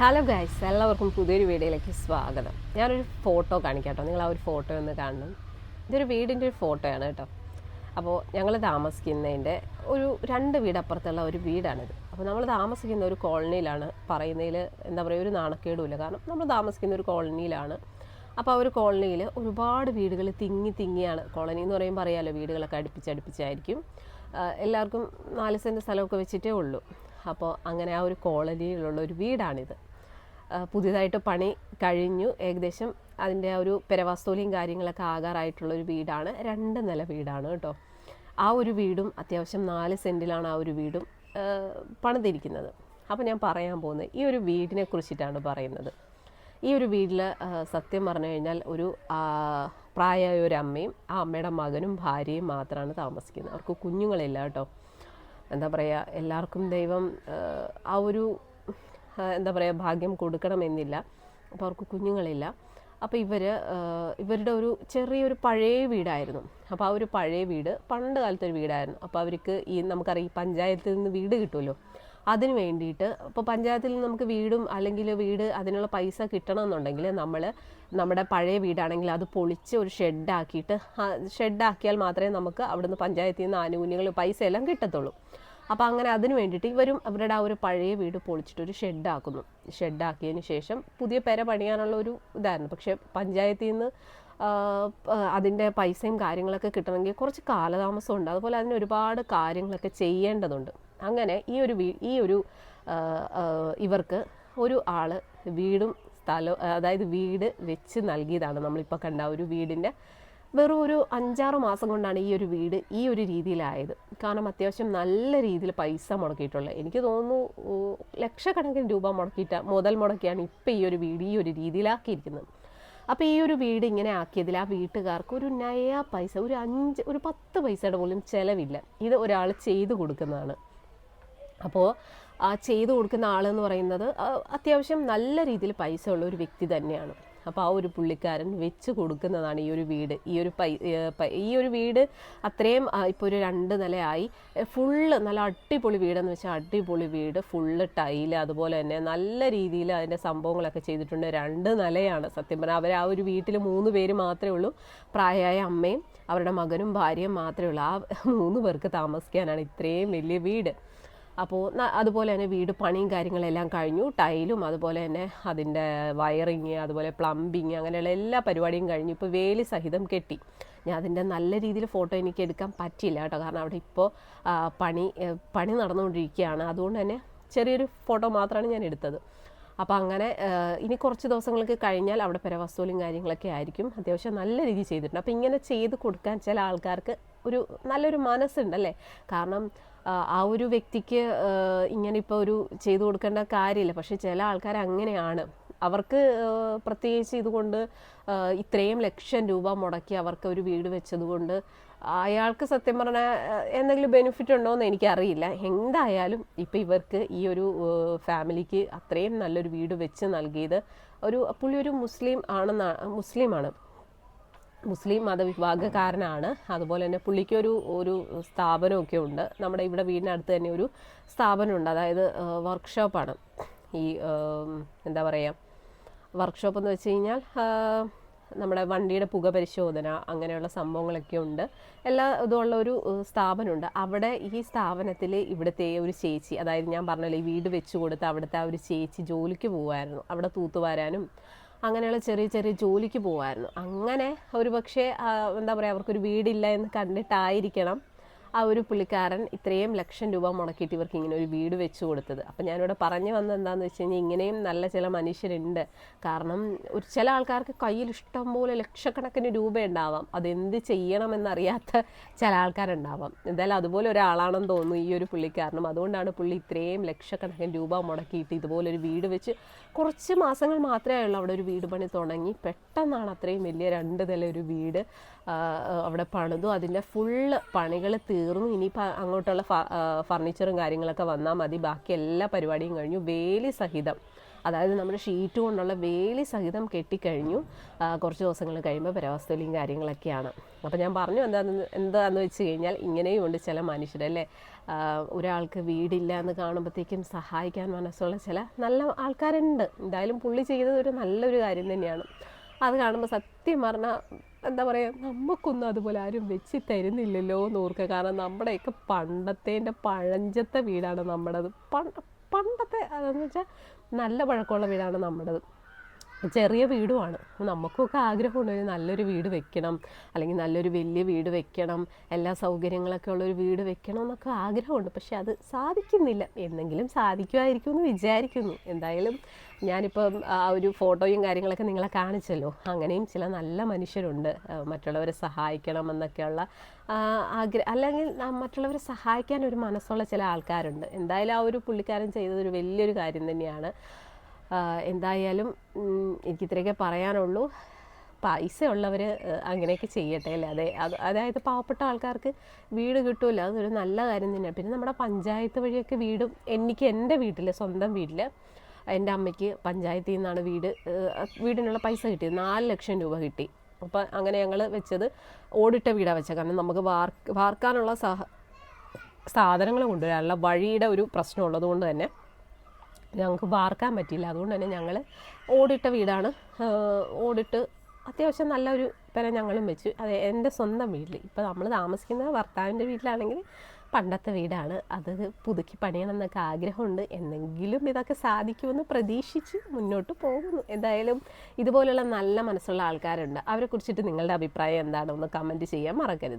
Hello guys എല്ലാവർക്കും പുതിയൊരു വീഡിയോയിലേക്ക് സ്വാഗതം. ഞാനൊരു ഫോട്ടോ കാണിക്കാം കേട്ടോ. നിങ്ങൾ ആ ഒരു ഫോട്ടോ ഒന്ന് കാണണം. ഇതൊരു വീടിന്റെ ഒരു ഫോട്ടോയാണ് കേട്ടോ. അപ്പോൾ ഞങ്ങൾ താമസിക്കുന്നതിന്റെ ഒരു രണ്ട് വീട് അപ്പുറത്തുള്ള ഒരു വീടാണിത് അപ്പോൾ നമ്മൾ താമസിക്കുന്ന ഒരു കോളനിയിലാണ് പറയുന്നതിൽ എന്താ പറയുക ഒരു നാണക്കേടുമില്ല. കാരണം നമ്മൾ താമസിക്കുന്ന ഒരു കോളനിയിലാണ്. അപ്പോൾ ആ ഒരു കോളനിയിൽ ഒരുപാട് വീടുകൾ തിങ്ങി തിങ്ങിയാണ്. കോളനി എന്ന് പറയുമ്പോൾ അറിയാമല്ലോ വീടുകളൊക്കെ അടുപ്പിച്ചടുപ്പിച്ചായിരിക്കും എല്ലാവർക്കും നാല് സെന്റ് സ്ഥലമൊക്കെ വെച്ചിട്ടേ ഉള്ളൂ. അപ്പോൾ അങ്ങനെ ആ ഒരു കോളനിയിലുള്ള ഒരു വീടാണിത്. പുതിയതായിട്ട് പണി കഴിഞ്ഞു. ഏകദേശം അതിന്റെ ഒരു പെരവാസ്തോലിയും കാര്യങ്ങളൊക്കെ ആകാറായിട്ടുള്ള ഒരു വീടാണ്. രണ്ട് നില വീടാണ് കേട്ടോ. ആ ഒരു വീടും അത്യാവശ്യം നാല് സെന്റിലാണ് ആ ഒരു വീടും പണിതിരിക്കുന്നത്. അപ്പോൾ ഞാൻ പറയാൻ പോകുന്നത് ഈ ഒരു വീടിനെ കുറിച്ചിട്ടാണ് പറയുന്നത്. ഈ ഒരു വീട്ടിൽ സത്യം പറഞ്ഞു കഴിഞ്ഞാൽ ഒരു പ്രായമായ ഒരു അമ്മയും ആ അമ്മയുടെ മകനും ഭാര്യയും മാത്രമാണ് താമസിക്കുന്നത്. അവർക്ക് കുഞ്ഞുങ്ങളില്ല കേട്ടോ. എന്താ പറയുക എല്ലാവർക്കും ദൈവം ആ, ഒരു എന്താ പറയുക ഭാഗ്യം കൊടുക്കണമെന്നില്ല. അപ്പോൾ അവർക്ക് കുഞ്ഞുങ്ങളില്ല. അപ്പോൾ ഇവർ ഇവരുടെ ഒരു ചെറിയൊരു പഴയ വീടായിരുന്നു. അപ്പോൾ ആ ഒരു പഴയ വീട് പണ്ട് കാലത്തെ ഒരു വീടായിരുന്നു. അപ്പോൾ അവർക്ക് ഈ നമുക്കറിയാം ഈ പഞ്ചായത്തിൽ നിന്ന് വീട് കിട്ടുമല്ലോ. അതിന് വേണ്ടിയിട്ട് ഇപ്പോൾ പഞ്ചായത്തിൽ നിന്ന് നമുക്ക് വീടും അല്ലെങ്കിൽ വീട് അതിനുള്ള പൈസ കിട്ടണമെന്നുണ്ടെങ്കിൽ നമ്മൾ നമ്മുടെ പഴയ വീടാണെങ്കിൽ അത് പൊളിച്ച് ഒരു ഷെഡാക്കിയിട്ട് ഷെഡാക്കിയാൽ മാത്രമേ നമുക്ക് അവിടുന്ന് പഞ്ചായത്തിൽ നിന്ന് ആനുകൂല്യങ്ങൾ പൈസ എല്ലാം കിട്ടത്തുള്ളൂ. അപ്പോൾ അങ്ങനെ അതിന് വേണ്ടിയിട്ട് ഇവരും അവരുടെ ആ ഒരു പഴയ വീട് പൊളിച്ചിട്ട് ഒരു ഷെഡാക്കുന്നു ഷെഡാക്കിയതിന് ശേഷം പുതിയ പെര പണിയാനുള്ള ഒരു ഇതായിരുന്നു. പക്ഷേ പഞ്ചായത്തിൽ നിന്ന് അതിന്റെ പൈസയും കാര്യങ്ങളൊക്കെ കിട്ടണമെങ്കിൽ കുറച്ച് കാലതാമസം ഉണ്ട്. അതുപോലെ അതിന് ഒരുപാട് കാര്യങ്ങളൊക്കെ ചെയ്യേണ്ടതുണ്ട്. അങ്ങനെ ഈ ഒരു വീ ഈ ഒരു ഇവർക്ക് ഒരു ആൾ വീടും സ്ഥലം അതായത് വീട് വെച്ച് നൽകിയതാണ് നമ്മളിപ്പോൾ കണ്ട ഒരു വീടിന്റെ വെറും ഒരു അഞ്ചാറ് മാസം കൊണ്ടാണ് ഈ ഒരു വീട് ഈ ഒരു രീതിയിലായത്. കാരണം അത്യാവശ്യം നല്ല രീതിയിൽ പൈസ മുടക്കിയിട്ടുള്ളത്. എനിക്ക് തോന്നുന്നു ലക്ഷക്കണക്കിന് രൂപ മുടക്കിയിട്ട് മുതൽ മുടക്കിയാണ് ഇപ്പം ഈ ഒരു വീട് ഈ ഒരു രീതിയിലാക്കിയിരിക്കുന്നത്. അപ്പോൾ ഈ ഒരു വീട് ഇങ്ങനെ ആക്കിയതിൽ ആ വീട്ടുകാർക്ക് ഒരു നയ പൈസ ഒരു അഞ്ച് ഒരു പത്ത് പൈസയുടെ പോലും ചിലവില്ല. ഇത് ഒരാൾ ചെയ്തു കൊടുക്കുന്നതാണ്. അപ്പോൾ ആ ചെയ്തു കൊടുക്കുന്ന ആളെന്ന് പറയുന്നത് അത്യാവശ്യം നല്ല രീതിയിൽ പൈസ ഉള്ള ഒരു വ്യക്തി തന്നെയാണ്. അപ്പോൾ ആ ഒരു പുള്ളിക്കാരൻ വെച്ച് കൊടുക്കുന്നതാണ് ഈ ഒരു വീട്. ഈ ഒരു പൈ ഈ ഒരു വീട് അത്രയും ഇപ്പോൾ ഒരു രണ്ട് നിലയായി. ഫുള്ള് നല്ല അടിപൊളി വീടെന്ന് വെച്ചാൽ അടിപൊളി വീട്. ഫുള്ള് ടൈൽ അതുപോലെ തന്നെ നല്ല രീതിയിൽ അതിന്റെ സംഭവങ്ങളൊക്കെ ചെയ്തിട്ടുണ്ട്. രണ്ട് നിലയാണ് സത്യം പറഞ്ഞാൽ അവർ ആ ഒരു വീട്ടിൽ മൂന്ന് പേര് മാത്രമേ ഉള്ളൂ. പ്രായമായ അമ്മയും അവരുടെ മകനും ഭാര്യയും മാത്രമേ ഉള്ളൂ. ആ മൂന്ന് പേർക്ക് താമസിക്കാനാണ് ഇത്രയും വലിയ വീട്. അപ്പോൾ അതുപോലെ തന്നെ വീട് പണിയും കാര്യങ്ങളെല്ലാം കഴിഞ്ഞു. ടൈലും അതുപോലെ തന്നെ അതിന്റെ വയറിങ് അതുപോലെ പ്ലംബിങ് അങ്ങനെയുള്ള എല്ലാ പരിപാടിയും കഴിഞ്ഞു. ഇപ്പോൾ വേലി സഹിതം കെട്ടി. ഞാൻ അതിന്റെ നല്ല രീതിയിൽ ഫോട്ടോ എനിക്ക് എടുക്കാൻ പറ്റിയില്ല കേട്ടോ. കാരണം അവിടെ ഇപ്പോൾ പണി പണി നടന്നുകൊണ്ടിരിക്കുകയാണ്. അതുകൊണ്ട് തന്നെ ചെറിയൊരു ഫോട്ടോ മാത്രമാണ് ഞാൻ എടുത്തത്. അപ്പോൾ അങ്ങനെ ഇനി കുറച്ച് ദിവസങ്ങൾക്ക് കഴിഞ്ഞാൽ അവിടെ പെരവസ്തൂലും കാര്യങ്ങളൊക്കെ ആയിരിക്കും. അത്യാവശ്യം നല്ല രീതിയിൽ ചെയ്തിട്ടുണ്ട്. അപ്പോൾ ഇങ്ങനെ ചെയ്ത് കൊടുക്കാൻ ചില ആൾക്കാർക്ക് ഒരു നല്ലൊരു മനസ്സുണ്ടല്ലേ? കാരണം ആ, ഒരു വ്യക്തിക്ക് ഇങ്ങനെ ഇപ്പോൾ ഒരു ചെയ്തു കൊടുക്കേണ്ട കാര്യമില്ല. പക്ഷെ ചില ആൾക്കാർ അങ്ങനെയാണ്. അവർക്ക് പ്രത്യേകിച്ച് ഇതുകൊണ്ട് ഇത്രയും ലക്ഷം രൂപ മുടക്കി അവർക്ക് ഒരു വീട് വെച്ചതുകൊണ്ട് അയാൾക്ക് സത്യം പറഞ്ഞാൽ എന്തെങ്കിലും ബെനിഫിറ്റ് ഉണ്ടോ എന്ന് എനിക്കറിയില്ല. എന്തായാലും ഇപ്പം ഇവർക്ക് ഈ ഒരു ഫാമിലിക്ക് അത്രയും നല്ലൊരു വീട് വെച്ച് നൽകിയത് ഒരു പുള്ളി ഒരു മുസ്ലിം ആണെന്നാണ് മുസ്ലിമാണ്. മുസ്ലിം മതവിഭാഗക്കാരനാണ്. അതുപോലെ തന്നെ പുള്ളിക്ക് ഒരു ഒരു സ്ഥാപനമൊക്കെ ഉണ്ട്. നമ്മുടെ ഇവിടെ വീടിനടുത്ത് തന്നെ ഒരു സ്ഥാപനമുണ്ട്. അതായത് വർക്ക്ഷോപ്പാണ്. ഈ എന്താ പറയുക വർക്ക്ഷോപ്പ് എന്ന് വെച്ച് കഴിഞ്ഞാൽ നമ്മുടെ വണ്ടിയുടെ പുക പരിശോധന അങ്ങനെയുള്ള സംഭവങ്ങളൊക്കെ ഉണ്ട്. എല്ലാ ഇതുമുള്ള ഒരു സ്ഥാപനമുണ്ട്. അവിടെ ഈ സ്ഥാപനത്തിൽ ഇവിടുത്തെ ഒരു ചേച്ചി അതായത് ഞാൻ പറഞ്ഞല്ലോ ഈ വീട് വെച്ച് കൊടുത്ത് അവിടുത്തെ ആ ഒരു ചേച്ചി ജോലിക്ക് പോകുമായിരുന്നു അവിടെ തൂത്തുവാരാനും അങ്ങനെയുള്ള ചെറിയ ചെറിയ ജോലിക്ക് പോകുമായിരുന്നു അങ്ങനെ ഒരു പക്ഷേ എന്താ പറയുക അവർക്കൊരു വീടില്ല എന്ന് കണ്ടിട്ടായിരിക്കണം. ആ ഒരു പുള്ളിക്കാരൻ ഇത്രയും ലക്ഷം രൂപ മുടക്കിയിട്ട് ഇവർക്ക് ഇങ്ങനെ ഒരു വീട് വെച്ച് കൊടുത്തത്. അപ്പം ഞാനിവിടെ പറഞ്ഞു വന്നത് എന്താണെന്ന് വെച്ച് കഴിഞ്ഞാൽ ഇങ്ങനെയും നല്ല ചില മനുഷ്യരുണ്ട്. കാരണം ഒരു ചില ആൾക്കാർക്ക് കയ്യിൽ ഇഷ്ടം പോലെ ലക്ഷക്കണക്കിന് രൂപ ഉണ്ടാവാം അതെന്ത് ചെയ്യണമെന്നറിയാത്ത ചില ആൾക്കാരുണ്ടാവാം. എന്തായാലും അതുപോലെ ഒരാളാണെന്ന് തോന്നുന്നു ഈ ഒരു പുള്ളിക്കാരനും. അതുകൊണ്ടാണ് പുള്ളി ഇത്രയും ലക്ഷക്കണക്കിന് രൂപ മുടക്കിയിട്ട് ഇതുപോലൊരു വീട് വെച്ച് കുറച്ച് മാസങ്ങൾ മാത്രമേ ഉള്ളൂ അവിടെ ഒരു വീട് പണി തുടങ്ങി. പെട്ടെന്നാണ് അത്രയും വലിയ രണ്ട് നില ഒരു വീട് അവിടെ പണിതു. അതിന്റെ ഫുള്ള് പണികൾ തീർന്നു. ഇനിയിപ്പോൾ അങ്ങോട്ടുള്ള ഫർണിച്ചറും കാര്യങ്ങളൊക്കെ വന്നാൽ മതി. ബാക്കി എല്ലാ പരിപാടിയും കഴിഞ്ഞു. വേലി സഹിതം. അതായത് നമ്മുടെ ഷീറ്റ് കൊണ്ടുള്ള വേലി സഹിതം കെട്ടിക്കഴിഞ്ഞു. കുറച്ച് ദിവസങ്ങൾ കഴിയുമ്പോൾ പരവസ്ഥലിയും കാര്യങ്ങളൊക്കെയാണ്. അപ്പോൾ ഞാൻ പറഞ്ഞു എന്താണെന്ന് എന്താണെന്ന് വെച്ച് കഴിഞ്ഞാൽ ഇങ്ങനെയും ഉണ്ട് ചില മനുഷ്യരല്ലേ ഒരാൾക്ക് വീടില്ല എന്ന് കാണുമ്പോഴത്തേക്കും സഹായിക്കാൻ മനസ്സുള്ള ചില നല്ല ആൾക്കാരുണ്ട്. എന്തായാലും പുള്ളി ചെയ്തത് ഒരു നല്ലൊരു കാര്യം തന്നെയാണ്. അത് കാണുമ്പോൾ സത്യം പറഞ്ഞാൽ എന്താ പറയുക നമുക്കൊന്നും അതുപോലെ ആരും വെച്ച് തരുന്നില്ലല്ലോ എന്ന് ഓർക്കുക. കാരണം നമ്മുടെയൊക്കെ പണ്ടത്തേന്റെ പഴഞ്ചത്തെ വീടാണ് നമ്മുടേത്. പണ്ട് പണ്ടത്തെ അതെന്ന് വെച്ചാൽ നല്ല പഴക്കമുള്ള വീടാണ് നമ്മുടേത്. ചെറിയ വീടുമാണ്. നമുക്കൊക്കെ ആഗ്രഹമുണ്ട് ഒരു നല്ലൊരു വീട് വെക്കണം. അല്ലെങ്കിൽ നല്ലൊരു വലിയ വീട് വെക്കണം. എല്ലാ സൗകര്യങ്ങളൊക്കെ ഉള്ളൊരു വീട് വെക്കണം എന്നൊക്കെ ആഗ്രഹമുണ്ട്. പക്ഷെ അത് സാധിക്കുന്നില്ല. എന്നെങ്കിലും സാധിക്കുമായിരിക്കും എന്ന് വിചാരിക്കുന്നു. എന്തായാലും ഞാനിപ്പം ആ ഒരു ഫോട്ടോയും കാര്യങ്ങളൊക്കെ നിങ്ങളെ കാണിച്ചല്ലോ. അങ്ങനെയും ചില നല്ല മനുഷ്യരുണ്ട്. മറ്റുള്ളവരെ സഹായിക്കണം എന്നൊക്കെയുള്ള ആഗ്രഹം. അല്ലെങ്കിൽ മറ്റുള്ളവരെ സഹായിക്കാൻ ഒരു മനസ്സുള്ള ചില ആൾക്കാരുണ്ട്. എന്തായാലും ആ ഒരു പുള്ളിക്കാരൻ ചെയ്തതൊരു വലിയൊരു കാര്യം തന്നെയാണ്. എന്തായാലും എനിക്ക് ഇത്രയൊക്കെ പറയാനുള്ളൂ. പൈസ ഉള്ളവർ അങ്ങനെയൊക്കെ ചെയ്യട്ടെ അല്ലേ? അതെ അത് അതായത് പാവപ്പെട്ട ആൾക്കാർക്ക് വീട് കിട്ടുമല്ലോ അതൊരു നല്ല കാര്യം തന്നെയാണ് പിന്നെ നമ്മുടെ പഞ്ചായത്ത് വഴിയൊക്കെ വീടും എനിക്ക് എന്റെ വീട്ടിൽ സ്വന്തം വീട്ടിൽ എന്റെ അമ്മയ്ക്ക് പഞ്ചായത്തിൽ നിന്നാണ് വീട് വീടിനുള്ള പൈസ കിട്ടിയത്. നാല് ലക്ഷം രൂപ കിട്ടി. അപ്പം അങ്ങനെ ഞങ്ങൾ വെച്ചത് ഓടിട്ട വീടാണ് വെച്ചത്. കാരണം നമുക്ക് വാർക്ക് വാർക്കാനുള്ള സാധനങ്ങൾ കൊണ്ടുവരാനുള്ള വഴിയുടെ ഒരു പ്രശ്നം ഉള്ളതുകൊണ്ട് തന്നെ. ഞങ്ങൾക്ക് വാർക്കാൻ പറ്റിയില്ല. അതുകൊണ്ട് തന്നെ ഞങ്ങൾ ഓടിട്ട വീടാണ്. ഓടിട്ട് അത്യാവശ്യം നല്ലൊരു പെര ഞങ്ങളും വെച്ചു. അതെ എന്റെ സ്വന്തം വീട്ടിൽ ഇപ്പോൾ നമ്മൾ താമസിക്കുന്ന ഭർത്താവിന്റെ വീട്ടിലാണെങ്കിൽ പണ്ടത്തെ വീടാണ്. അത് പുതുക്കി പണിയണം എന്നൊക്കെ ആഗ്രഹമുണ്ട്. എന്നെങ്കിലും ഇതൊക്കെ സാധിക്കുമെന്ന് പ്രതീക്ഷിച്ച് മുന്നോട്ട് പോകുന്നു. എന്തായാലും ഇതുപോലുള്ള നല്ല മനസ്സുള്ള ആൾക്കാരുണ്ട്. അവരെ കുറിച്ചിട്ട് നിങ്ങളുടെ അഭിപ്രായം എന്താണെന്ന് കമന്റ് ചെയ്യാൻ മറക്കരുത്.